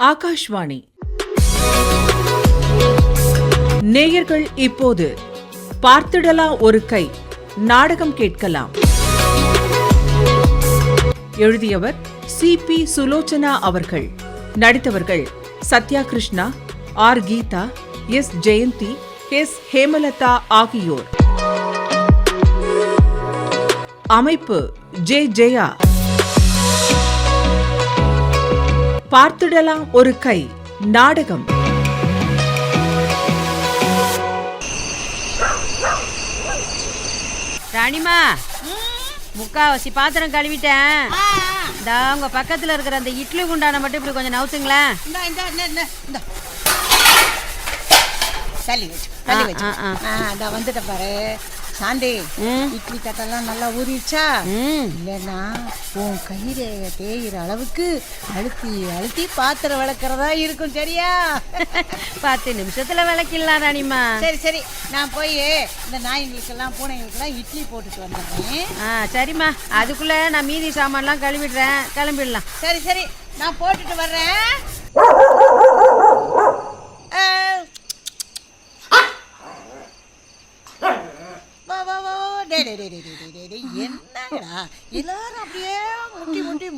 ஆகாஷ்வாணி. நேயர்கள் இப்போது பார்த்திடலா ஒரு கை நாடகம் கேட்கலாம். எழுதியவர் சி. பி. சுலோச்சனா அவர்கள். நடித்தவர்கள் Sathya Krishna R. Geetha S. Jayanthi S. Hemalatha ஆகியோர். அமைப்பு ஜே. ஜெயா. பார்த்திடலாம் ஒரு கை. நாடகம். ராணிமா முக்காவாசி பாத்திரம் கழுவிட்டேன். இந்த உங்க பக்கத்துல இருக்கிற அந்த இட்லி குண்டான மட்டும் இப்படி கொஞ்சம் நவுத்துங்களேன். இந்தா இந்தா இந்த இந்த இந்த. தள்ளி வச்சு ஆ, வச்சு. வந்துட்ட பாரு. சாந்தி. இட்லி தட்டெல்லாம் நல்லா ஊறிடுச்சா? இல்லைன்னா உன் கயிறு தேயிற அளவுக்கு அழுத்தி அழுத்தி பாத்திரம் விளக்குறதா இருக்கும் சரியா? பத்து நிமிஷத்துல விளக்கிடலாம் ராணிமா சரி சரி. நான் போய் இந்த நாய்ங்களுக்கெல்லாம் பூனைங்களுக்கெல்லாம் இட்லி போட்டுட்டு வந்துடுறேன். ஆ சரிம்மா. அதுக்குள்ள நான் மீதி சாமான்லாம் கழுவிடுறேன். கிளம்பிடலாம். சரி சரி. நான் போட்டுட்டு வர்றேன் ஆ. வா வா வா வா. டேய், டேய், டேய், டேய், என்னடா எல்லாரும் அப்படியே முட்டி முட்டி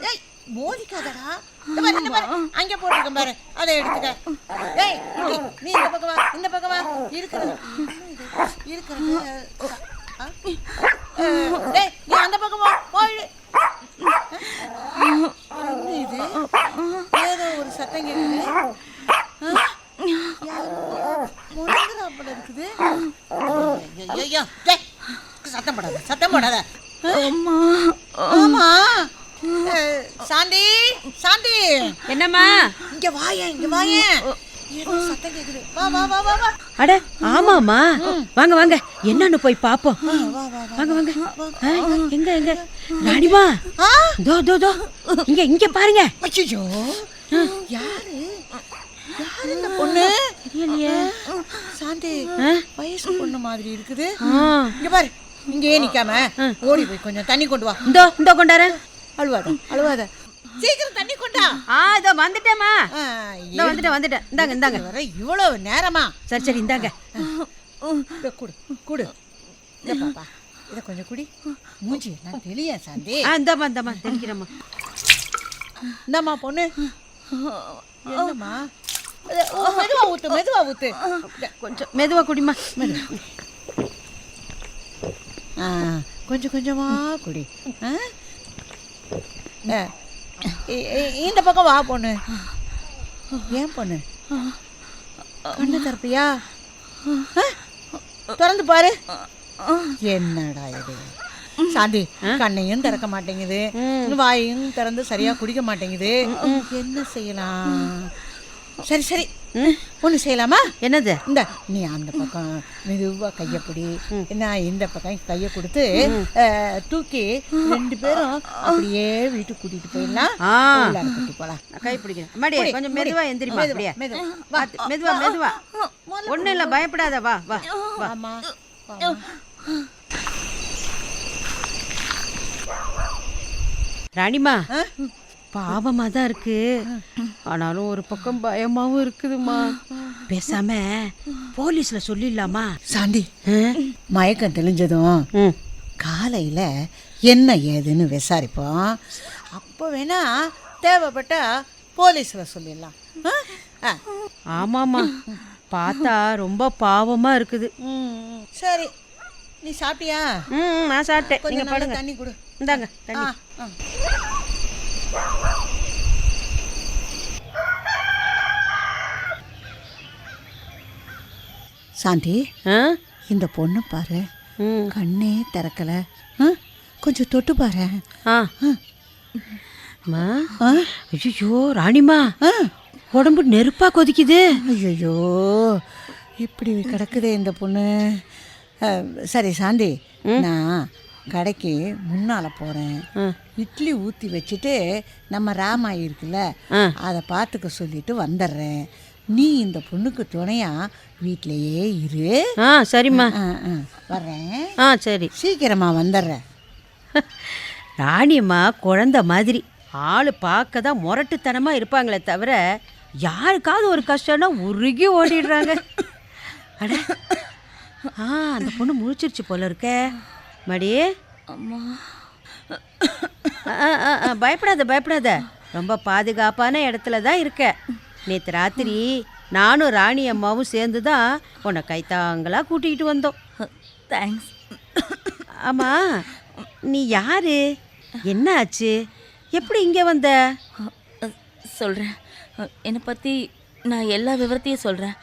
ஏய் மோதிக்காதடா. இந்த பாரு, அங்க போட்டிருக்கேன் பாரு. அதை எடுத்துக்க. டேய் குட்டி, நீ இந்த பக்கம் வா இந்த பக்கம் வா. இருக்கிறது. இருக்கிறது. ஆ? டேய் நீ அந்த பக்கம் வா. போய் இது? ஏதோ ஒரு சத்தம் கேட்குது முழங்குறாப்புல இருக்குது ஐயோ, சத்தம் போடாத சத்தம் போடாத. ஆமா. சாந்தி சாந்தி. என்னம்மா? இங்க வாயேன் இங்க ஏதோ சத்தம் கேக்குது. வா வா வா வா வா. அட ஆமாம்மா. வாங்க வாங்க. என்னன்னு போய் பாப்போம். வா வா வா வாங்க வாங்க. எங்க எங்க? ராணிமா ஆ? தோ தோ தோ. இங்க இங்க பாருங்க. அச்சோ யாரு? யாரு இந்த பொண்ணு? சாந்தி? வயசு பொண்ணு மாதிரி இருக்குது. இங்க பாரு இங்கேயே நிக்காம. ஓடி போய் கொஞ்சம் தண்ணி கொண்டு வா. இந்தோ இந்தோ கொண்டாரேன் அழுவாத அழுவாத. சீக்கிரம் தண்ணி கொண்டா ஆ இதோ வந்துட்டேம்மா. ஆ, இதோ வந்துட்டேன் வந்துட்டேன். இந்தாங்க இந்தாங்க. வர இவ்வளவு நேரமா? சரி சரி இந்தாங்க. குடு குடு. இத பாப்பா இத கொஞ்சம் குடி. மூஞ்சி நான் தெளிய சாந்தி? ஆ இந்தாம்மா இந்தாம்மா தெரிக்கிறேம்மா இந்தாம்மா பொண்ணு. என்னம்மா? மெதுவா ஊத்து மெதுவா ஊத்து. கொஞ்சம் மெதுவா குடிமா ஆ, கொஞ்சம் கொஞ்சமா குடி. இந்த பக்கம் வா பொண்ணு. ஏன் பொண்ணு? கண்ணு திறப்பியா? ஆ? திறந்து பாரு. என்னடா இது? சாந்தி கண்ணையும் திறக்க மாட்டேங்குது. வாயையும் திறந்து சரியா குடிக்க மாட்டேங்குது. என்ன செய்யலாம்? சரி சரி. ஒண்ணு செய்யலாமா? என்னது? இந்த நீ அந்த பக்கம் மெதுவா கையை பிடி. நான் இந்த பக்கம் கையை கொடுத்து தூக்கி ரெண்டு பேரும் அப்படியே வீட்டுக்கு கூட்டிட்டு போயிடலாம். ஆ. உள்ளார கூட்டி போலாம் நான் கை பிடிக்கிறேன். அம்மாடி பிடி, கொஞ்சம் பிடி. மெதுவா எந்திரிமா அப்படியே. மெதுவா. மெதுவா மெதுவா. ஒண்ணும் இல்ல பயப்படாத. வா வா வா. ஆமா ஆமா. ராணிமா ஆ? பாவமா தான் இருக்கு. ஆனாலும் ஒரு பக்கம் பயமாவும் இருக்குதுமா பேசாம போலீஸ்ல சொல்லிடலாமா? சாந்தி? மயக்கம் தெளிஞ்சதும். காலையில என்ன ஏதுன்னு விசாரிப்போம். அப்போ வேணா தேவைப்பட்டா போலீஸ்ல சொல்லிடலாம். ஆ? ஆ. ஆமாமா பார்த்தா ரொம்ப பாவமா இருக்குது. சரி. நீ சாப்பிட்டியா? ம் நான் சாப்பிட்டேன். நீங்க கொஞ்சம் நல்லா படுங்க. தண்ணி கொடு. இந்தாங்க தண்ணி. சாந்தி? இந்த பொண்ணு பாரு. கண்ணே திறக்கல? கொஞ்சம் தொட்டு பாரு? ஐயோ ராணிமா. உடம்பு நெருப்பா கொதிக்குது ஐயோ இப்படி கிடக்குதே இந்த பொண்ணு சரி சாந்தி நான் கடைக்கு முன்னால போறேன். இட்லி ஊற்றி வச்சுட்டு நம்ம ராமாயி இருக்குல்ல. அதை பார்த்துக்க சொல்லிட்டு வந்துடுறேன். நீ இந்த பொண்ணுக்கு துணையா வீட்டிலேயே இரு. ஆ சரிம்மா. வர்றேன். ஆ சரி. சீக்கிரமா வந்துடுறேன். ராணியம்மா குழந்த மாதிரி. ஆள் பார்க்க தான் முரட்டுத்தனமா இருப்பாங்களே தவிர யாருக்காவது ஒரு கஷ்டம்னா உருகி ஓடிடுறாங்க. அட ஆ அந்த பொண்ணு முழிச்சிருச்சு போல இருக்க. மடி. அம்மா. ஆ, ஆ, ஆ, பயப்படாத பயப்படாத. ரொம்ப பாதுகாப்பான இடத்துல தான் இருக்க. நேற்று ராத்திரி நானும் ராணி அம்மாவும் சேர்ந்து தான் உன்னை கைத்தாங்களா கூட்டிகிட்டு வந்தோம். தேங்க்ஸ் ஆமா நீ யாரு? என்ன ஆச்சு? எப்படி இங்கே வந்த? சொல்கிறேன் என்னை பற்றி நான் எல்லா விவரத்தையும் சொல்கிறேன்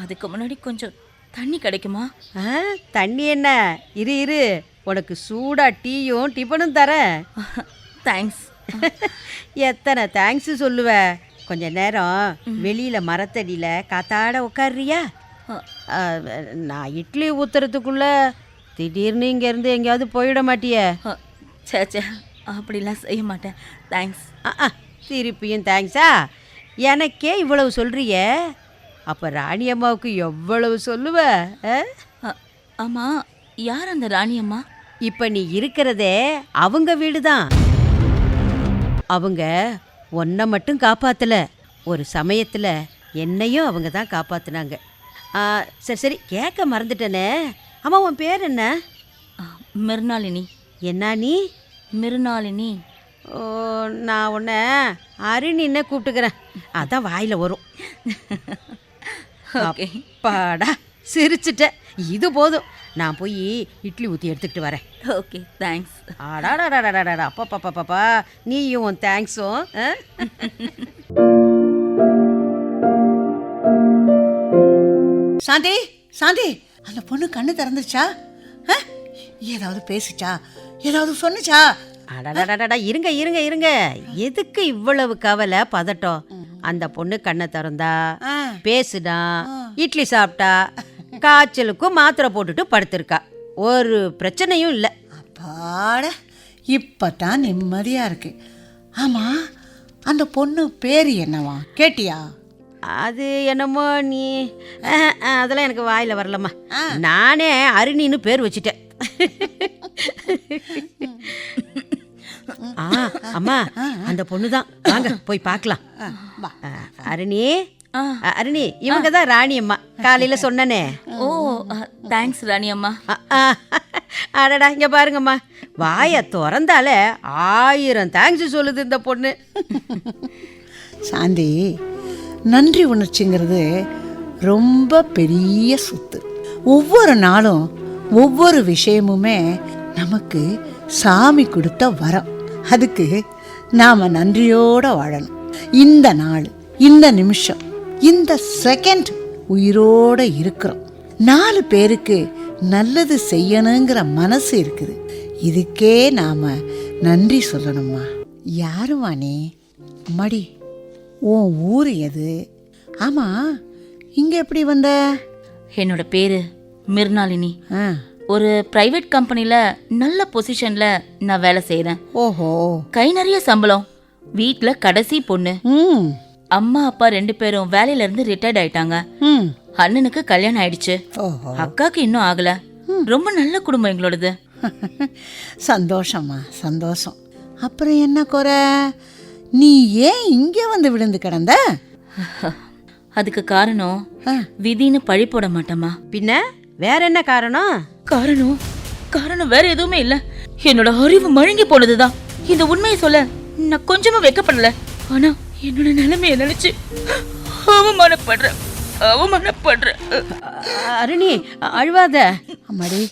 அதுக்கு முன்னாடி கொஞ்சம் தண்ணி கிடைக்குமா? ஆ, தண்ணி என்ன? இரு இரு. உனக்கு சூடா டீயும் டிஃபனும் தரேன். தேங்க்ஸ் எத்தனை தேங்க்ஸ் சொல்லுவ? கொஞ்ச நேரம் வெளியில மரத்தடியில காத்தாட உட்காருறியா ஆ, நான் இட்லி ஊத்துறதுக்குள்ள திடீர்னு இங்க இருந்து எங்கேயாவது போயிட மாட்டியே. சே சே அப்படிலாம் செய்ய மாட்டேன். தேங்க்ஸ் ஆ, திருப்பியும் தேங்க்ஸா எனக்கே இவ்வளவு சொல்றியே? அப்ப ராணி அம்மாவுக்கு எவ்வளவு சொல்லுவ? ஆமாம் யார் அந்த ராணி அம்மா? இப்ப நீ இருக்கிறதே அவங்க வீடு தான் அவங்க உன்னை மட்டும் காப்பாத்தல. ஒரு சமயத்துல என்னையும் அவங்க தான் காப்பாத்துனாங்க. ஆ, சரி சரி கேட்க மறந்துட்டேனே. அம்மா உன் பேர் என்ன? ஆ, மிருணாளினி என்ன நீ? மிருணாளினி ஓ, நான் உன்னை அருணின்னு கூப்பிட்டுக்கிறேன். அதான் வாயில வரும். அப்பாடா சிரிச்சிட்ட. இது போதும். நான் போய் இட்லி ஊற்றி எடுத்துக்கிட்டு வரேன். ஓகே தேங்க்ஸ் அடாடாடாடாடாடா. அப்பா நீயும் உன் தேங்க்ஸும் ஆ? சாந்தி சாந்தி. அந்த பொண்ணு கண்ணு திறந்துச்சா? ஏதாவது பேசுச்சா? ஏதாவது சொன்னுச்சா? அடடடடடா இருங்க இருங்க இருங்க. எதுக்கு இவ்வளவு கவலை பதட்டம்? அந்த பொண்ணு கண்ணை திறந்தா. பேசுனா இட்லி சாப்பிட்டா காய்ச்சலுக்கும் மாத்திரை போட்டுட்டு படுத்திருக்கா. ஒரு பிரச்சனையும் இல்லை. அப்பாட இப்பதான் நிம்மதியா இருக்கு. ஆமா அந்த பொண்ணு பேரு என்னவா? கேட்டியா? அது என்னமோ நீ அதெல்லாம் எனக்கு வாயில வரலம்மா. நானே அருணின்னு பேர் வச்சுட்டேன். அம்மா அந்த பொண்ணு தான் வாங்க போய் பார்க்கலாம். அருணி அருணி இவங்க தான் ராணி அம்மா. காலையில சொன்னனே. ஓ தேங்க்ஸ் ராணி அம்மா. அடடா இங்க பாருங்கம்மா. வாயை திறந்தாலே ஆயிரம் தேங்க்ஸ் சொல்லுது இந்த பொண்ணு. சாந்தி நன்றி உணர்ச்சிங்கிறது ரொம்ப பெரிய சொத்து. ஒவ்வொரு நாளும் ஒவ்வொரு விஷயமுமே நமக்கு சாமி கொடுத்த வரம். அதுக்கு நாம நன்றியோட வாழணும். இந்த நாள் இந்த நிமிஷம் இந்த செகண்ட் உயிரோட இருக்கிறோம். நாலு பேருக்கு நல்லது செய்யணுங்கிற மனசு இருக்குது. இதுக்கே நாம நன்றி சொல்லணுமா நீ அம்மாடி உன் ஊர் எது? ஆமா இங்க எப்படி வந்த? என்னோட பேரு மிருணாளினி ஆ, ஒரு பிரைவேட் கம்பெனில நல்ல பொசிஷன்ல நான் வேலை செய்றேன். ஓஹோ. கை நிறைய சம்பளம். வீட்ல கடைசி பொண்ணு. ம். அம்மா அப்பா ரெண்டு பேரும் வேலையில இருந்து ரிட்டையர்ட் ஆயிட்டாங்க. ம். அண்ணனுக்கு கல்யாணம் ஆயிடுச்சு. ஓஹோ. அக்காக்கு இன்னும் ஆகல. ரொம்ப நல்ல குடும்பம் எங்களோடது. சந்தோஷம்மா சந்தோஷம். அப்புறம் என்ன குறை? நீ ஏன் இங்க வந்து விழுந்து கிடந்த? அதுக்கு காரணம் ஆ. விதின்னு பழி போட மாட்டேமா பின்ன? வேற என்ன காரணம்? காரணம்? காரணம் வேற எதுவுமே இல்ல. என்னோட அறிவு மழுங்கி போனதுதான். இந்த உண்மையை சொல்ல நான் கொஞ்சமும் வெக்கப்படல. ஆனா என்னோட நிலைமைய நினைச்சு அவமானப்படுறேன். அவமானப்படுறேன். அ- அருணி அழுவாத. அம்மாடி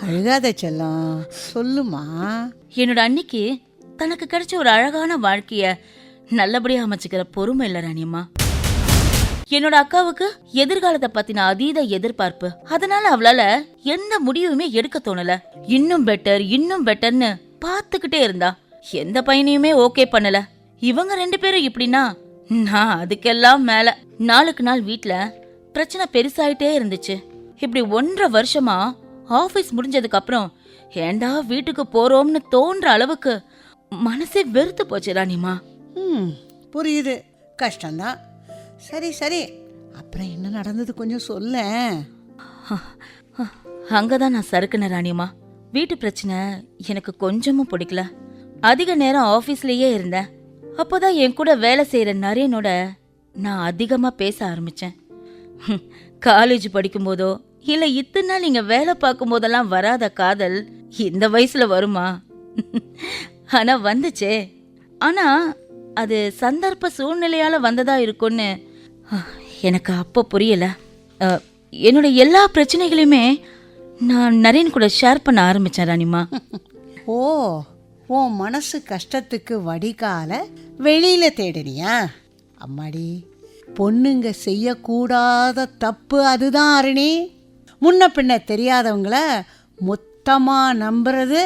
அழுகாத செல்லம். சொல்லுமா? என்னோட அன்னிக்கு தனக்கு கிடைச்ச ஒரு அழகான வாழ்க்கைய நல்லபடியா அமைச்சுக்கிற பொறுமை இல்ல ராணியம்மா. என்னோட அக்காவுக்கு எதிர்காலத்தை பத்தின அதீத எதிர்பார்ப்பு. அதனால அவளால எந்த முடிவுமே எடுக்க தோணல. இன்னும் பெட்டர் இன்னும் பெட்டர்னு பார்த்துக்கிட்டே இருந்தா. எந்த பையனையுமே ஓகே பண்ணல. இவங்க ரெண்டு பேரும் இப்படின்னா நான் அதுக்கெல்லாம் மேல. நாளுக்கு நாள் வீட்ல பிரச்சனை பெருசாயிட்டே இருந்துச்சு. இப்படி ஒன்றரை வருஷமா ஆபீஸ் முடிஞ்சதுக்கு அப்புறம் ஏண்டா வீட்டுக்கு போறோம்னு தோன்ற அளவுக்கு மனசே வெறுத்து போச்சு ராணிமா ம் புரியுது. கஷ்டம்தான். சரி சரி. அப்புறம் என்ன நடந்தது கொஞ்சம் சொல்லேன் அங்கதான் நான் சறுக்குன ராணியம்மா. வீட்டு பிரச்சனை எனக்கு கொஞ்சமும் பிடிக்கல. அதிக நேரம் ஆஃபீஸ்லேயே இருந்தேன். அப்போதான் என் கூட வேலை செய்கிற நரேனோட நான் அதிகமாக பேச ஆரம்பித்தேன் காலேஜ் படிக்கும்போதோ இல்லை இத்தனை நாள் நீங்கள் வேலை பார்க்கும்போதெல்லாம் வராத காதல் இந்த வயசில் வருமா? ஆனால் வந்துச்சே. ஆனால் அது சந்தர்ப்ப சூழ்நிலையால் வந்ததாக இருக்கும்னு எனக்கு அப்போ புரியல. என்னோட எல்லா பிரச்சனைகளையுமே நான் நரேன் கூட ஷேர் பண்ண ஆரம்பிச்சேன் ராணிமா. ஓ உன் மனசு கஷ்டத்துக்கு வடிகால வெளியில தேடுனியா? அம்மாடி பொண்ணுங்க செய்யக்கூடாத தப்பு அதுதான் அருணி. முன்ன பின்ன தெரியாதவங்கள மொத்தமா நம்புறது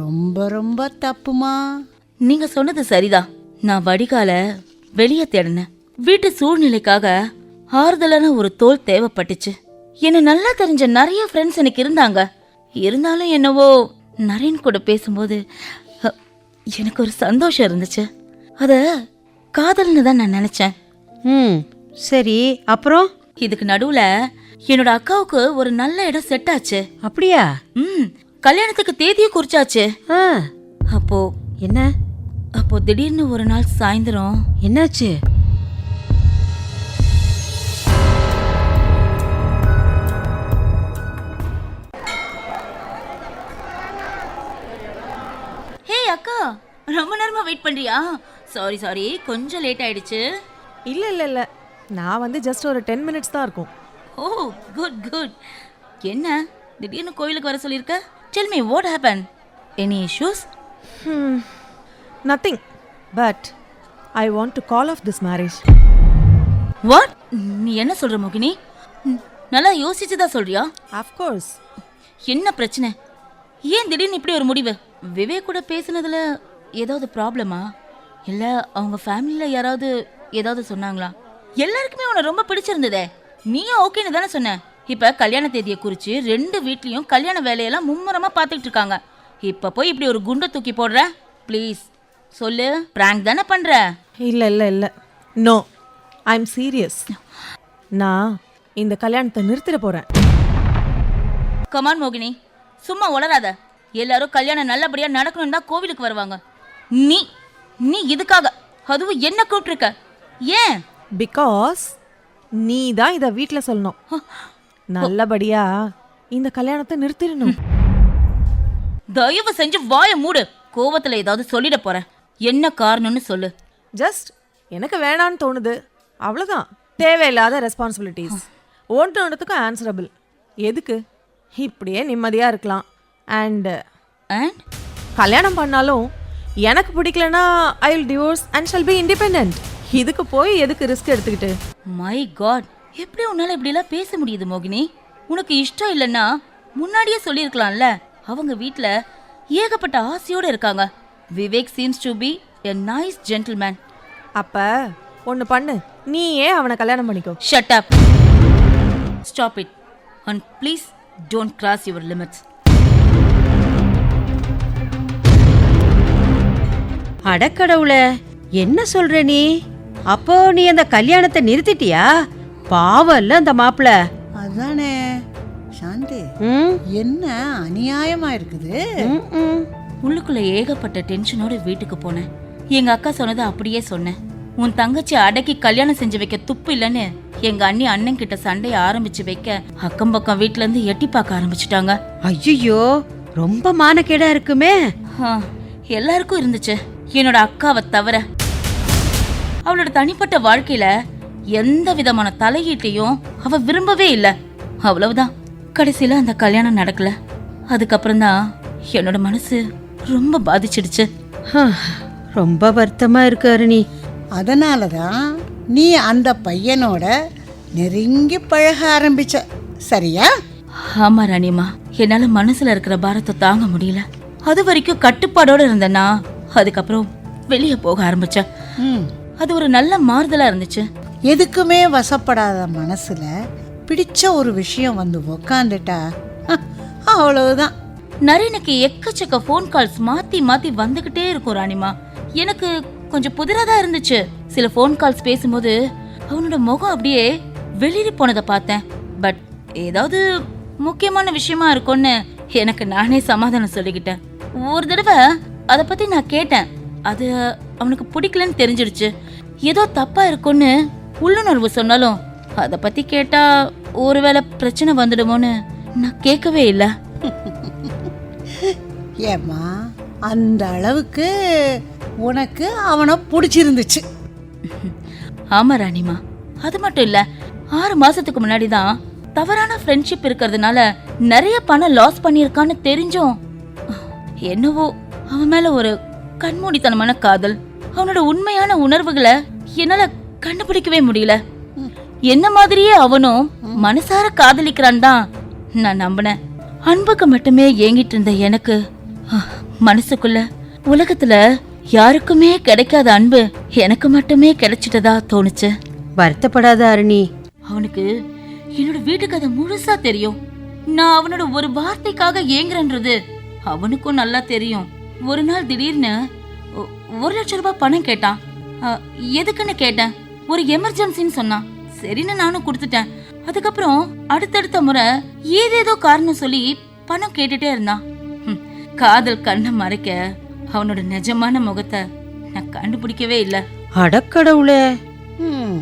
ரொம்ப ரொம்ப தப்புமா? நீங்க சொன்னது சரிதான். நான் வடிகால வெளியே தேடினேன். வீட்டு சூழ்நிலைக்காக ஆறுதலான ஒரு தோல் தேவைப்பட்டுச்சு. என்ன நல்லா தெரிஞ்ச நிறைய ஃப்ரெண்ட்ஸ் எனக்கு இருந்தாங்க. இருந்தாலும் என்னவோ நரேன் கூட பேசும்போது எனக்கு ஒரு சந்தோஷம் இருந்துச்சு. அத காதல்னு தான் நான் நினைச்சேன். ம் சரி அப்புறம்? இதுக்கு நடுவுல என்னோட அக்காவுக்கு ஒரு நல்ல இடம் செட் ஆச்சு. அப்படியா? ம் கல்யாணத்துக்கு தேதியும் குறிச்சாச்சு. அப்போ என்ன? அப்போ திடீர்னு ஒரு நாள் சாயந்தரம் என்னாச்சு? அக்கா ரொம்ப நேரமா வெயிட் பண்றியா? சாரி சாரி கொஞ்சம் லேட் ஆயிடுச்சு. இல்லை இல்லை இல்லை. நான் வந்து ஜஸ்ட் ஒரு டென் மினிட்ஸ் தான் இருக்கும். ஓ குட் குட் என்ன? திடீர்னு கோயிலுக்கு வர சொல்லியிருக்க tell me what happen any issues nothing but I want to call off this marriage what நீ என்ன சொல்ற மோகினி? நல்லா யோசிச்சு தான் சொல்றியா அஃப்கோர்ஸ் என்ன பிரச்சனை? ஏன் திடீர்னு இப்படி ஒரு முடிவு? விவேக் கூட பேசுனதுல ஏதாவது ப்ராப்ளமா? இல்ல அவங்க ஃபேமிலில யாராவது ஏதாவது சொன்னாங்களா? எல்லாருக்குமே உன்னை ரொம்ப பிடிச்சிருந்ததே. நீயும் ஓகேன்னு தானே சொன்ன. இப்ப கல்யாண தேதியை குறிச்சு ரெண்டு வீட்லயும் கல்யாண வேலையெல்லாம் மும்முரமா பார்த்துக்கிட்டு இருக்காங்க. இப்ப போய் இப்படி ஒரு குண்டை தூக்கி போடுற? ப்ளீஸ் சொல்லு. பிராங்க் தானே பண்ற? இல்லை இல்லை இல்லை. நோ ஐ எம் சீரியஸ் நான் இந்த கல்யாணத்தை நிறுத்திட போகிறேன் கமான் மோகினி. சும்மா உளராத எல்லாரும் கல்யாணம் நல்லபடியா நடக்கணும் தான் கோவிலுக்கு வருவாங்க. நீ நீ இதுக்காக அதுவும் என்ன கூப்பிட்டுருக்க? ஏன்? பிகாஸ் நீ தான் இதை வீட்டில் சொல்லணும். நல்லபடியா இந்த கல்யாணத்தை நிறுத்திடணும். தயவு செஞ்சு வாய மூடு. கோவத்துல ஏதாவது சொல்லிட போற என்ன காரணம்னு சொல்லு. ஜஸ்ட் எனக்கு வேணான்னு தோணுது. அவ்வளோதான் தேவையில்லாத ரெஸ்பான்சிபிலிட்டிஸ் ஒன்று ஒன்றுத்துக்கும் ஆன்சரபிள் எதுக்கு? இப்படியே நிம்மதியாக இருக்கலாம். அண்டு அண்ட் கல்யாணம் பண்ணாலும் எனக்கு பிடிக்கலனா I will divorce and shall be independent இதுக்கு போய் எதுக்கு ரிஸ்க் எடுத்துக்கிட்டு? மை காட் எப்படி உன்னால இப்படி எல்லாம் பேச முடியுது மோகினி? உனக்கு இஷ்டம் இல்லைன்னா முன்னாடியே சொல்லியிருக்கலாம்ல. அவங்க வீட்ல ஏகப்பட்ட ஆசையோட இருக்காங்க. Vivek seems to be a nice gentleman அப்போ ஒன்று பண்ணு. நீ ஏன் அவனை கல்யாணம் பண்ணிக்கோ. Shut up stop it and please don't cross your limits அடக்கடவுளே என்ன சொல்ற நீ? அப்போ நீ அந்த கல்யாணத்தை நிறுத்திட்டியா? பாவம் இல்ல அந்த மாப்பிள. அதானே சாந்தி ம்? என்ன அநியாயமா இருக்குது. உள்ளுக்குள்ள ஏகப்பட்ட டென்ஷனோட வீட்டுக்கு போனேன். எங்க அக்கா சொன்னதை அப்படியே சொன்னேன். உன் தங்கச்சி அடக்கி கல்யாணம் செஞ்சு வைக்க துப்பு இல்லைன்னு எங்க அண்ணி அண்ணன் கிட்ட சண்டைய ஆரம்பிச்சு வைக்க அக்கம் பக்கம் வீட்ல இருந்து எட்டி பார்க்க ஆரம்பிச்சிட்டாங்க. ஐயையோ ரொம்ப மானக்கேடா இருக்குமே. எல்லாருக்கும் இருந்துச்சு. என்னோட அக்காவை தவிர அவளோட தனிப்பட்ட வாழ்க்கையில எந்த விதமான தலையீட்டையும் அவ விரும்பவே இல்ல. அவ்வளவுதான். கடைசியில அந்த கல்யாணம் நடக்கல. அதுக்கப்புறம் தான் என்னோட மனசு ரொம்ப பாதிச்சிடுச்சு. ரொம்ப வருத்தமா இருக்கு அருணி. அதனால தான் நீ அந்த பையனோட நெருங்கி பழக ஆரம்பிச்ச. சரியா? ஆமா ராணிமா. என்னால மனசுல இருக்கிற பாரத்தை தாங்க முடியல. அது வரைக்கும் கட்டுப்பாடோட இருந்தேன்னா அதுக்கப்புறம் வெளியே போக ஆரம்பிச்சேன் ம். அது ஒரு நல்ல மாறுதலா இருந்துச்சு. எதுக்குமே வசப்படாத மனசுல பிடிச்ச ஒரு விஷயம் வந்து உக்காந்துட்டா அவ்வளவுதான். நரேனுக்கு எக்கச்சக்க ஃபோன் கால்ஸ் மாத்தி மாத்தி வந்துகிட்டே இருக்கும் ராணிமா. எனக்கு கொஞ்சம் புதிரா தான் இருந்துச்சு. சில ஃபோன் கால்ஸ் பேசும்போது அவனோட முகம் அப்படியே வெளியில போனதை பார்த்தேன். பட் ஏதாவது முக்கியமான விஷயமா இருக்கும்னு எனக்கு நானே சமாதானம் சொல்லிக்கிட்டேன். ஒரு தடவை அதை பத்தி நான் கேட்டேன். அது அவனுக்கு பிடிக்கலன்னு தெரிஞ்சிடுச்சு. ஏதோ தப்பா இருக்கும்னு உள்ளுணர்வு சொன்னாலும் அதை பத்தி கேட்டா ஒருவேளை பிரச்சனை வந்துடுமோன்னு நான் கேட்கவே இல்லை. ஏம்மா அந்த அளவுக்கு உனக்கு அவனை பிடிச்சிருந்துச்சு. ஆமா ராணிமா அது மட்டும் இல்ல ஆறு மாசத்துக்கு முன்னாடி தான் தவறான ஃப்ரெண்ட்ஷிப் இருக்கிறதுனால நிறைய பணம் லாஸ் பண்ணியிருக்கான்னு தெரிஞ்சோம் என்னவோ அவன் மேல ஒரு கண்மூடித்தனமான காதல் அவனோட உண்மையான உணர்வுகளை என்னால கண்டுபிடிக்கவே முடியல. என்ன மாதிரியே அவனும் மனசார காதலிக்கிறான் தான் நான் நம்பினேன். அன்புக்கு மட்டுமே ஏங்கிட்டு இருந்த எனக்கு மனசுக்குள்ள உலகத்துல யாருக்குமே கிடைக்காத அன்பு எனக்கு மட்டுமே கிடைச்சிட்டதா தோணுச்சு. வருத்தப்படாத அருணி. அவனுக்கு என்னோட வீட்டு கதை முழுசா தெரியும். நான் அவனோட ஒரு வார்த்தைக்காக ஏங்குறேன்றது அவனுக்கும் நல்லா தெரியும். ஒரு நாள் திடீர்னு ஒரு லட்சம் ரூபாய் பணம் கேட்டான். எதுக்குன்னு கேட்டேன். ஒரு எமர்ஜென்சின்னு சொன்னான். சரின்னு நானும் கொடுத்துட்டேன். அதுக்கப்புறம் அடுத்தடுத்த முறை ஏதேதோ காரணம் சொல்லி பணம் கேட்டுட்டே இருந்தான். காதல் கண்ணை மறைக்க அவனோட நிஜமான முகத்தை நான் கண்டுபிடிக்கவே இல்லை. அடக்கடவுளே ம்,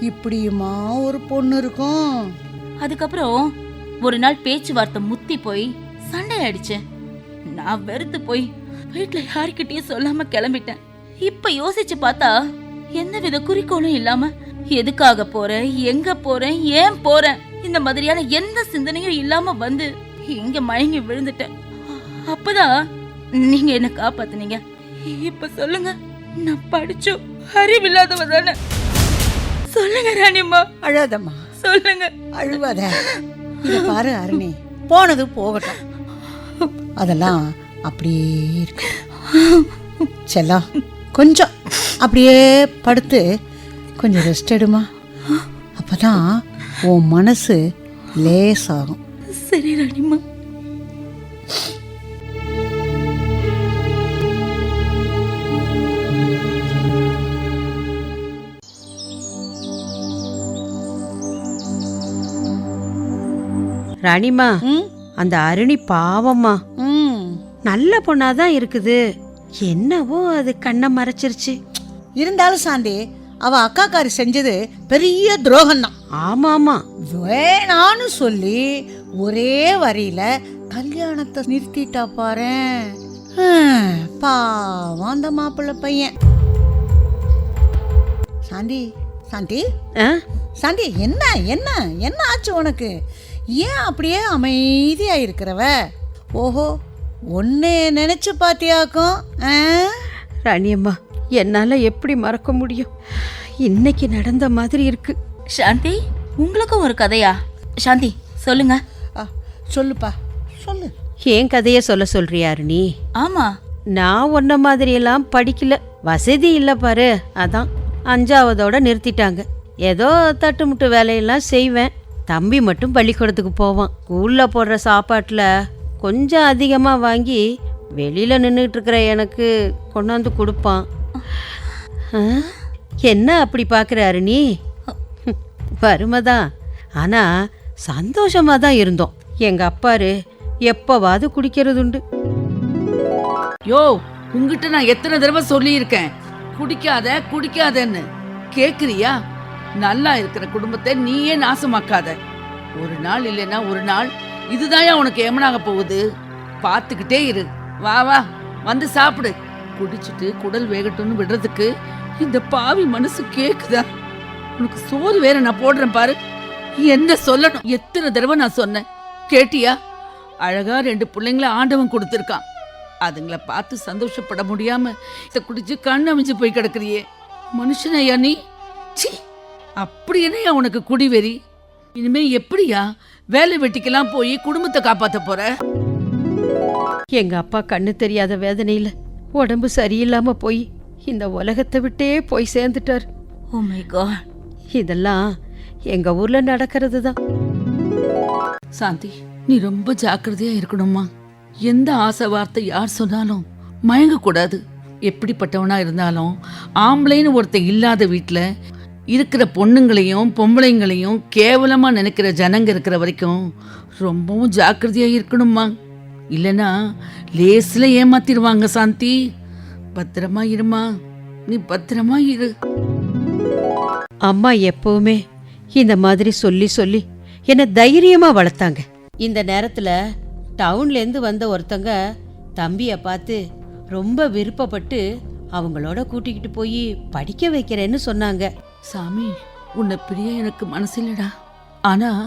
இப்படியுமா ஒரு பொண்ணு இருக்கும்? அதுக்கப்புறம் ஒரு நாள் பேச்சுவார்த்தை முத்தி போய் சண்டை ஆயிடுச்சு நான் வெறுத்து போய் வீட்ல யார்கிட்டயும் சொல்லாம கிளம்பிட்டேன். இப்ப யோசிச்சு பார்த்தா எந்த வித குறிக்கோளும் இல்லாம எதுக்காக போறேன் எங்க போறேன் ஏன் போறேன் இந்த மாதிரியான எந்த சிந்தனையும் இல்லாம வந்து இங்க மயங்கி விழுந்துட்டேன். அப்பதான் நீங்க என்ன காப்பாத்துனீங்க? இப்ப சொல்லுங்க. நான் படிச்சும் அறிவில்லாதவ தானே. சொல்லுங்க ராணிம்மா. அழாதம்மா. சொல்லுங்க. அழுவாத. இத பாரு அருணி. போனது போகட்டும். அதெல்லாம் அப்படியே இருக்கு செல்லம் கொஞ்சம் அப்படியே படுத்து கொஞ்சம் ரெஸ்ட் எடுமா? அப்பதான் உன் மனசு லேசாகும். சரி ராணிம்மா. ராணிமா அந்த அருணி பாவம்மா. ம். நல்ல பொண்ணாதான் இருக்குது. என்னவோ அது கண்ணை மறைச்சிருச்சு. இருந்தாலும் சாந்தி அவ அக்காக்காரி செஞ்சது பெரிய துரோகம் தான் ஆமா ஆமா வேணான்னு சொல்லி ஒரே வரியில கல்யாணத்தை நிறுத்திட்டா ஹம், பாவம் அந்த மாப்பிள்ளை பையன். சாந்தி சாந்தி? சாந்தி என்ன என்ன என்ன ஆச்சு உனக்கு? ஏன் அப்படியே அமைதியா இருக்கிறவ? ஓஹோ ஒன்னே நினைச்சு பாத்தியாக்கும் ஆ? ராணியம்மா என்னால எப்படி மறக்க முடியும்? இன்னைக்கு நடந்த மாதிரி இருக்கு. சாந்தி உங்களுக்கும் ஒரு கதையா? சாந்தி சொல்லுங்க. ஆ, சொல்லுப்பா சொல்லு. ஏன் கதைய சொல்ல சொல்றியா அருணி? ஆமா. நான் உன்ன மாதிரியெல்லாம் படிக்கல. வசதி இல்ல பாரு. அதான் அஞ்சாவதோட நிறுத்திட்டாங்க. ஏதோ தட்டுமுட்டு வேலையெல்லாம் செய்வேன். தம்பி மட்டும் பள்ளிக்கூடத்துக்கு போவான். ஸ்கூலில் போடுற சாப்பாட்டில் கொஞ்சம் அதிகமாக வாங்கி வெளியில் நின்றுட்டு இருக்கிற எனக்கு கொண்டாந்து கொடுப்பான். என்ன அப்படி பார்க்குற அருணி? வறுமைதான். ஆனால் சந்தோஷமாக தான் இருந்தோம். எங்கள் அப்பாரு எப்போவாது குடிக்கிறதுண்டு. யோ உங்ககிட்ட நான் எத்தனை தடவை சொல்லியிருக்கேன்? குடிக்காத குடிக்காதன்னு. கேட்குறியா நல்லா இருக்கிற குடும்பத்தை நீயே நாசமாக்காத. ஒரு நாள் இல்லைன்னா ஒரு நாள். இதுதான் உனக்கு ஏமனாக போகுது. பார்த்துக்கிட்டே இரு. வா வா. வந்து சாப்பிடு. குடிச்சிட்டு குடல் வேகட்டும்னு விடுறதுக்கு இந்த பாவி மனசு கேக்குதா? உனக்கு சோறு வேற நான் போடுறேன் பாரு. என்ன சொல்லணும்? எத்தனை தடவை நான் சொன்னேன். கேட்டியா? அழகா ரெண்டு பிள்ளைங்கள ஆண்டவன் கொடுத்துருக்கான். அதுங்கள பார்த்து சந்தோஷப்பட முடியாம இத குடிச்சு கண் அமைஞ்சு போய் கிடக்குறியே. மனுஷனையா நீ? ச்சீ. அப்படி என்னையா உனக்கு குடிவெறி? இனிமே எப்படியா? வேலை வெட்டிக்கெல்லாம் போய் குடும்பத்தை காப்பாத்த போற? எங்க அப்பா கண்ணு தெரியாத வேதனையில உடம்பு சரியில்லாம போய் இந்த உலகத்தை விட்டே போய் சேர்ந்துட்டார். காட் இதெல்லாம் எங்க ஊர்ல நடக்கிறது தான் சாந்தி நீ ரொம்ப ஜாக்கிரதையா இருக்கணுமா எந்த ஆசை வார்த்தை யார் சொன்னாலும் மயங்க கூடாது எப்படிப்பட்டவனா இருந்தாலும் ஆம்பளைன்னு ஒருத்தன் இல்லாத வீட்ல இருக்கிற பொண்ணுங்களையும் பொம்பளைங்களையும் கேவலமாக நினைக்கிற ஜனங்க இருக்கிற வரைக்கும் ரொம்பவும் ஜாக்கிரதையாக இருக்கணுமா இல்லைனா லேஸில் ஏமாத்திடுவாங்க சாந்தி. பத்திரமா இருமா. நீ பத்திரமா இரு. அம்மா எப்பவுமே இந்த மாதிரி சொல்லி சொல்லி என்னை தைரியமாக வளர்த்தாங்க. இந்த நேரத்தில் டவுன்லேருந்து வந்த ஒருத்தங்க தம்பியை பார்த்து ரொம்ப விருப்பப்பட்டு அவங்களோட கூட்டிக்கிட்டு போய் படிக்க வைக்கிறேன்னு சொன்னாங்க. சாமி உன்னை பிரிய எனக்கு மனசில்லடா. ஆனால்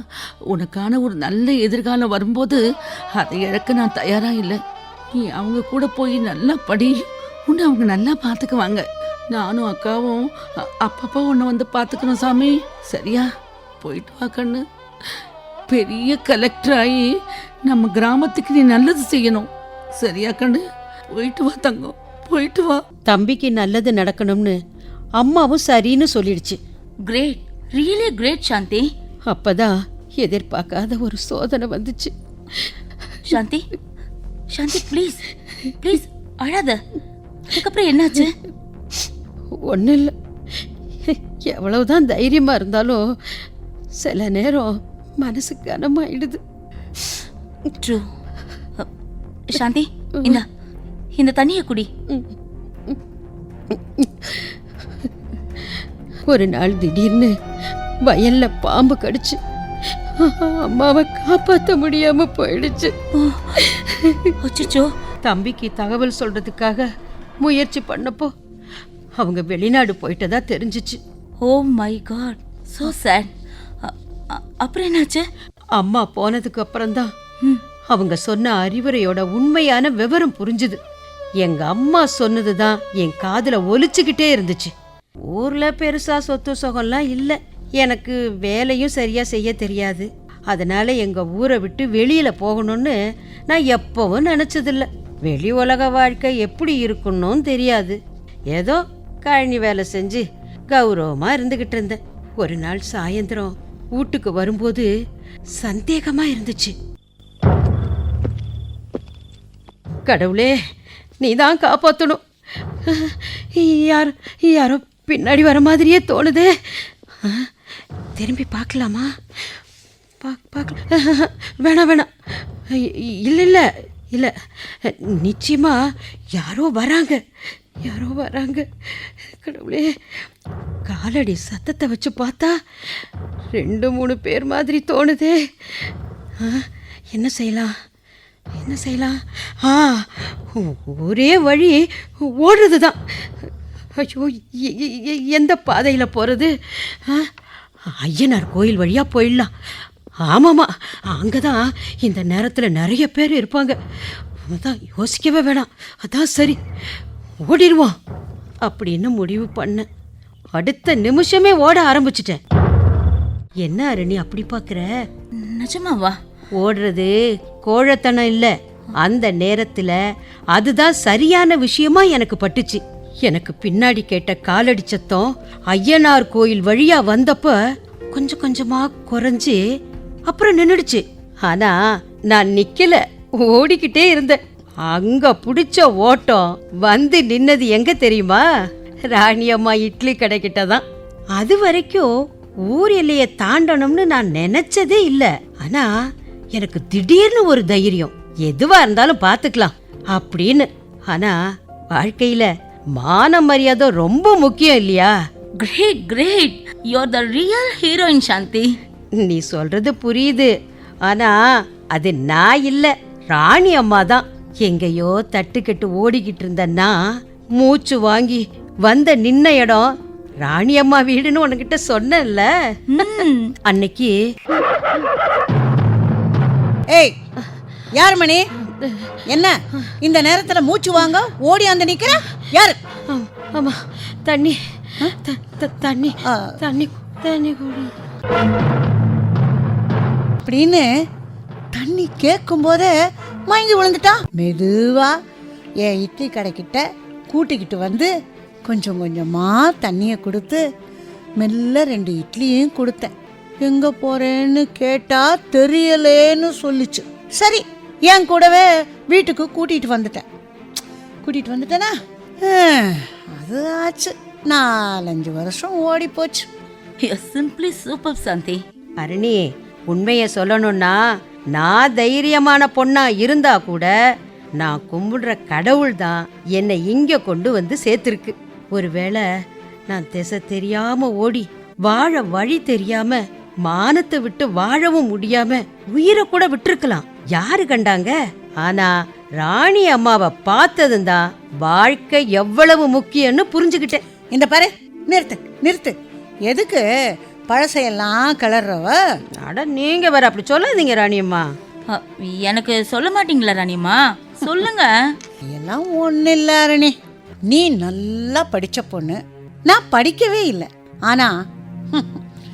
உனக்கான ஒரு நல்ல எதிர்காலம் வரும்போது அதை இழக்க நான் தயாராக இல்லை. நீ அவங்க கூட போய் நல்லா படி. உன்னை அவங்க நல்லா பார்த்துக்குவாங்க நானும் அக்காவும் அப்பப்போ உன்னை வந்து பார்த்துக்கணும் சாமி. சரியா? போயிட்டு வா கண்ணு. பெரிய கலெக்டர் ஆகி நம்ம கிராமத்துக்கு நீ நல்லது செய்யணும். சரியா கண்ணு? போயிட்டு வா தங்கம். போயிட்டு வா. தம்பிக்கு நல்லது நடக்கணும்னு அம்மாவும் சரின்னு சொல்லிடுச்சு. கிரேட் ரியலி கிரேட் சாந்தி அப்பதான் எதிர்பார்க்காத ஒரு சோதனை வந்துச்சு. சாந்தி சாந்தி ப்ளீஸ் ப்ளீஸ் அழாத. அதுக்கப்புறம் என்னாச்சு? ஒன்றும் இல்லை எவ்வளவுதான் தைரியமா இருந்தாலும் சில நேரம் மனசு கனமாயிடுது. ட்ரூ சாந்தி இந்த. இந்த தண்ணியை குடி. ஒரு நாள் திடீர்னு வயல்ல பாம்பு கடிச்சு அம்மாவை காப்பாற்ற முடியாம போயிடுச்சு. அச்சோ தம்பிக்கு தகவல் சொல்றதுக்காக முயற்சி பண்ணப்போ அவங்க வெளிநாடு போயிட்டதா தெரிஞ்சிச்சு. Oh my God. So sad. அப்புறம் என்னாச்சு? அம்மா போனதுக்கு அப்புறம்தான். அவங்க சொன்ன அறிவுரையோட உண்மையான விவரம் புரிஞ்சுது. எங்க அம்மா சொன்னதுதான் என் காதுல ஒலிச்சுக்கிட்டே இருந்துச்சு. ஊரில் பெருசாக சொத்து சுகம்லாம் இல்லை. எனக்கு வேலையும் சரியாக செய்ய தெரியாது. அதனால் எங்கள் ஊரை விட்டு வெளியில் போகணும்னு நான் எப்போவும் நினச்சதில்ல. வெளி உலக வாழ்க்கை எப்படி இருக்குன்னு தெரியாது. ஏதோ கழனி வேலை செஞ்சு கௌரவமாக இருந்துக்கிட்டு இருந்தேன். ஒரு நாள் சாயந்தரம் வீட்டுக்கு வரும்போது சந்தேகமாக இருந்துச்சு. கடவுளே நீ தான் காப்பாற்றணும் யார் யாரோ பின்னாடி வர மாதிரியே தோணுதே. ஆ, திரும்பி பார்க்கலாமா? பா- பார்க்கல வேணாம் வேணாம். இல்லை இல்லை இல்லை. நிச்சயமாக யாரோ வராங்க. யாரோ வராங்க. கடவுளே காலடி சத்தத்தை வச்சு பார்த்தா ரெண்டு மூணு பேர் மாதிரி தோணுதே. ஆ, என்ன செய்யலாம்? என்ன செய்யலாம்? ஆ ஒரே வழி ஓடுறது தான் ஐயோ எந்த பாதையில் போகிறது ஐயனார் கோயில் வழியாக போயிடலாம். ஆமாம்மா அங்கே தான் இந்த நேரத்தில் நிறைய பேர் இருப்பாங்க. அதான் யோசிக்கவே வேணாம். அதான் சரி. ஓடிடுவோம் அப்படின்னு முடிவு பண்ணேன் அடுத்த நிமிஷமே ஓட ஆரம்பிச்சிட்டேன். என்ன அரணி அப்படி பார்க்குற நிஜமாவா? ஓடுறது கோழத்தனம் இல்ல. அந்த நேரத்துல அதுதான் சரியான விஷயமா எனக்கு பட்டுச்சு. எனக்கு பின்னாடி கேட்ட காலடி சத்தம் ஐயனார் கோயில் வழியா வந்தப்ப கொஞ்சம் கொஞ்சமா குறைஞ்சு அப்புறம் நின்னுடுச்சு. ஆனா நான் நிக்கல. ஓடிக்கிட்டே இருந்தேன். அங்க பிடிச்ச ஓட்டம் வந்து நின்னது எங்க தெரியுமா? ராணியம்மா இட்லி கடைக்கிட்ட தான் அது வரைக்கும் ஊர் எல்லையை தாண்டணும்னு நான் நினைச்சதே இல்ல. ஆனா எனக்கு திடீர்னு ஒரு தைரியம். எதுவா இருந்தாலும் பாத்துக்கலாம் அப்படின்னு. ஆனா வாழ்க்கையில மான மரியாதை ரொம்ப முக்கியம் இல்லையா? Great great you are the real heroine Shanthi நீ சொல்றது புரியுது. ஆனா அது நான் இல்ல. ராணி அம்மா தான். எங்கேயோ தட்டுக்கட்டு ஓடிக்கிட்டு இருந்தேன்னா மூச்சு வாங்கி வந்த நின்ன இடம் ராணி அம்மா வீடுன்னு உன்கிட்ட சொன்னேன்ல. அன்னைக்கு ஏய் யார் மணி? என்ன? இந்த நேரத்துல மூச்சு வாங்க ஓடி அந்த நிக்கிற? யாரு? ஆமா, தண்ணி. தண்ணி. தண்ணி தண்ணி குடி. அப்படின்னு தண்ணி கேட்கும் போதே மயங்கி விழுந்துட்டா? மெதுவா என் இட்லி கடைக்கிட்ட கூட்டிக்கிட்டு வந்து கொஞ்சம் கொஞ்சமா தண்ணியை கொடுத்து மெல்ல ரெண்டு இட்லியும் கொடுத்தேன். எங்க போறேன்னு கேட்டா தெரியலேன்னு சொல்லுச்சு. சரி என் கூடவே வீட்டுக்கு கூட்டிட்டு வந்துட்டேன். கூட்டிட்டு வந்துட்டேனா? அது ஆச்சு. நாலஞ்சு வருஷம் ஓடி போச்சு you simply super Shanthi Aruni உண்மையை சொல்லணும்னா நான் தைரியமான பொண்ணா இருந்தா கூட நான் கும்பிடுற கடவுள் தான் என்னை இங்க கொண்டு வந்து சேர்த்துருக்கு. ஒருவேளை நான் திசை தெரியாம ஓடி வாழ வழி தெரியாம மானத்தை விட்டு வாழவும் முடியாம உயிரை கூட விட்டிருக்கலாம். யாரு கண்டாங்க? ஆனா ராணி அம்மாவை பார்த்ததும் தான் வாழ்க்கை எவ்வளவு முக்கியம்னு புரிஞ்சுக்கிட்டேன் இந்த பாரு நிறுத்து நிறுத்து. எதுக்கு பழசையெல்லாம் கிளறவ அட நீங்க வேற அப்படி சொல்லாதீங்க ராணி அம்மா. அ, எனக்கு சொல்ல மாட்டீங்களா ராணியம்மா சொல்லுங்க. எல்லாம் ஒன்றும் இல்லை அருணி. நீ நல்லா படித்த பொண்ணு. நான் படிக்கவே இல்லை. ஆனால்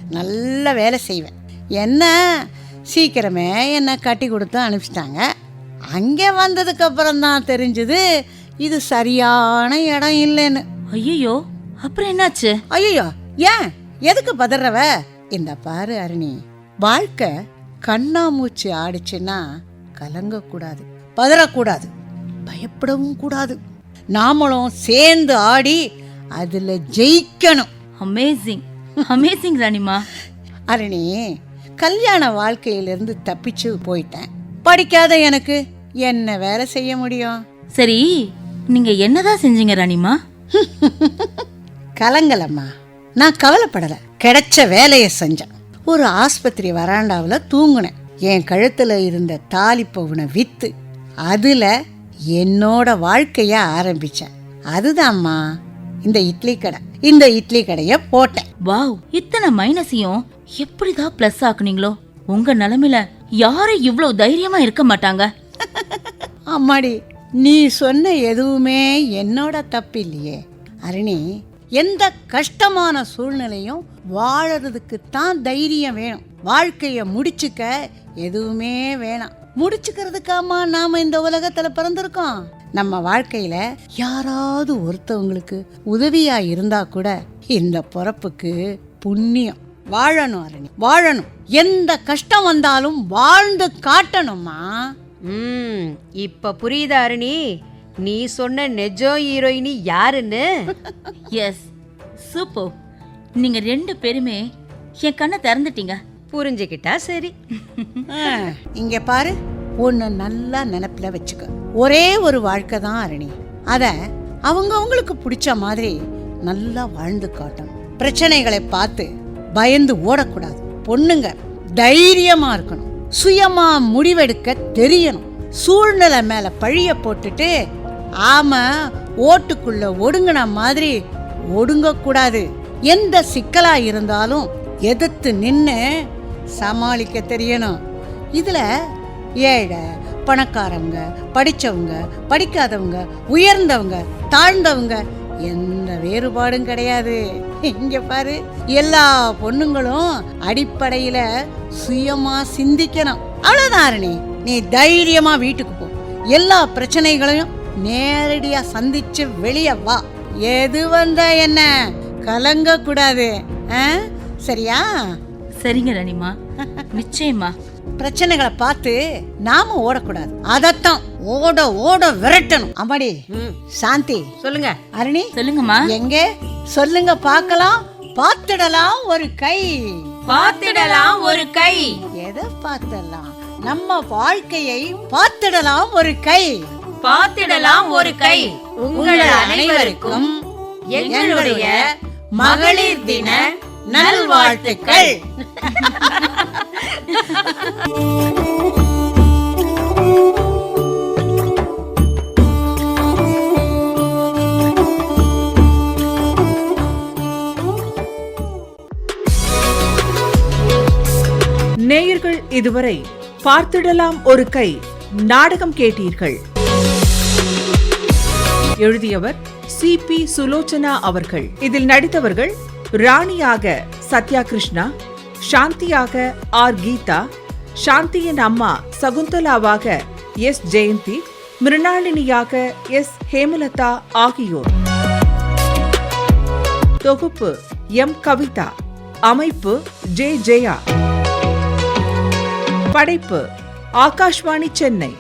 நல்ல வேலை செய்வேன். என்ன சீக்கிரமே என்னை கட்டி கொடுத்து அனுப்பிச்சிட்டாங்க. அங்கே வந்ததுக்கு அப்புறம் தான் தெரிஞ்சது இது சரியான இடம் இல்லைன்னு. ஐயோ அப்புறம் என்னாச்சு? ஐயோ ஏன்? எதுக்கு பதறவ? இந்த பாரு அருணி வாழ்க்கை கண்ணாமூச்சி ஆடிச்சுன்னா கலங்கக்கூடாது பதறக்கூடாது பயப்படவும் கூடாது. நாமளும் சேர்ந்து ஆடி அதில் ஜெயிக்கணும். அமேசிங் அமேசிங் ராணிமா அருணி கல்யாண வாழ்க்கையிலிருந்து தப்பிச்சு போயிட்டேன். படிக்காத எனக்கு என்ன வேலை செய்ய முடியும்? சரி நீங்க என்னதான் செஞ்சீங்க ராணிமா? கலங்கலம்மா. நான் கவலைப்படலை. கிடைச்ச வேலையை செஞ்சேன். ஒரு ஆஸ்பத்திரி வராண்டாவில் தூங்குனேன். என் கழுத்தில் இருந்த தாலி பவுனை விற்று அதில் என்னோட வாழ்க்கைய ஆரம்பித்தேன் அதுதாம்மா இந்த இட்லி கடை. இந்த இட்லி கடையை போட்டேன். வாவ் இத்தனை மைனஸையும் எப்படிதான் ப்ளஸ் ஆக்குனீங்களோ? உங்க நிலைமையில யாரும் இவ்வளவு தைரியமா இருக்க மாட்டாங்க? அம்மாடி நீ சொன்ன எதுவுமே என்னோட தப்பு இல்லையே அருணி எந்த கஷ்டமான சூழ்நிலையும் வாழறதுக்கு தான் தைரியம் வேணும். வாழ்க்கைய முடிச்சுக்க எதுவுமே வேணாம். முடிச்சுக்கிறதுக்காமா நாம இந்த உலகத்துல பிறந்திருக்கோம். நம்ம வாழ்க்கையில யாராவது ஒருத்தவங்களுக்கு உதவியா இருந்தா கூட இந்த பிறப்புக்கு புண்ணியம். வாழணும் அருணி வாழணும். எந்த கஷ்டம் வந்தாலும் வாழ்ந்து காட்டணுமா? ம் இப்ப புரியுதா அருணி. நீ சொன்ன நெஜோ ஹீரோயினி யாருன்னு? எஸ் சூப்பர் நீங்க ரெண்டு பேருமே என் கண்ணை திறந்துட்டீங்க. புரிஞ்சுக்கிட்டா சரி. இங்க பாரு. ஒன்னு நல்லா நினைப்புல வச்சுக்க. ஒரே ஒரு வாழ்க்கை தான் அரணி. அத அவங்க அவங்களுக்கு பிடிச்ச மாதிரி நல்லா வாழ்ந்து காட்டணும். பிரச்சனைகளை பார்த்து பயந்து ஓடக்கூடாது. பொண்ணுங்க தைரியமாக இருக்கணும். சுயமாக முடிவெடுக்க தெரியணும். சூழ்நிலை மேலே பழிய போட்டுட்டு ஆமாம் ஓட்டுக்குள்ளே ஒடுங்கின மாதிரி ஒடுங்கக்கூடாது. எந்த சிக்கலாக இருந்தாலும் எதிர்த்து நின்று சமாளிக்க தெரியணும். இதில் ஏழை பணக்காரவங்க படித்தவங்க படிக்காதவங்க உயர்ந்தவங்க தாழ்ந்தவங்க எந்த வேறுபாடும் கிடையாது. இங்க பாரு எல்லா பொண்ணுங்களும் அடிப்படையில சுயமா சிந்திக்கணும். அவ்வளவுதான் அருணி. நீ தைரியமா வீட்டுக்கு போ. எல்லா பிரச்சனைகளையும் நேரடியா சந்திச்சு வெளியே வா. எது வந்தா என்ன? கலங்க கூடாது சரியா? சரிங்க ராணிமா. நிச்சயமா. பிரச்சனைகளை பார்த்து நாம ஓடக்கூடாது. அதத்தான். ஓட ஓட விரட்டணும். அம்மாடி சாந்தி. சொல்லுங்க. அருணி சொல்லுங்கம்மா. எங்க? சொல்லுங்க பார்க்கலாம். பார்த்துடலாம் ஒரு கை. பார்த்திடலாம் ஒரு கை. எதை பார்த்துடலாம்? நம்ம வாழ்க்கையை பார்த்துடலாம் ஒரு கை. பார்த்திடலாம் ஒரு கை. உங்கள் அனைவருக்கும் எங்களுடைய மகளிர் தின நல்வாழ்த்துக்கள். நேயர்கள் இதுவரை பார்த்திடலாம் ஒரு கை நாடகம் கேட்டீர்கள். எழுதியவர் சி பி சுலோச்சனா அவர்கள். இதில் நடித்தவர்கள் ராணியாக சத்யா கிருஷ்ணா சாந்தியாக ஆர் கீதா சாந்தியின் அம்மா சகுந்தலாவாக எஸ் ஜெயந்தி மிருணாளினியாக எஸ் ஹேமலதா ஆகியோர். தொகுப்பு எம் கவிதா அமைப்பு ஜே ஜெயா. படைப்பு ஆகாஷ்வாணி சென்னை.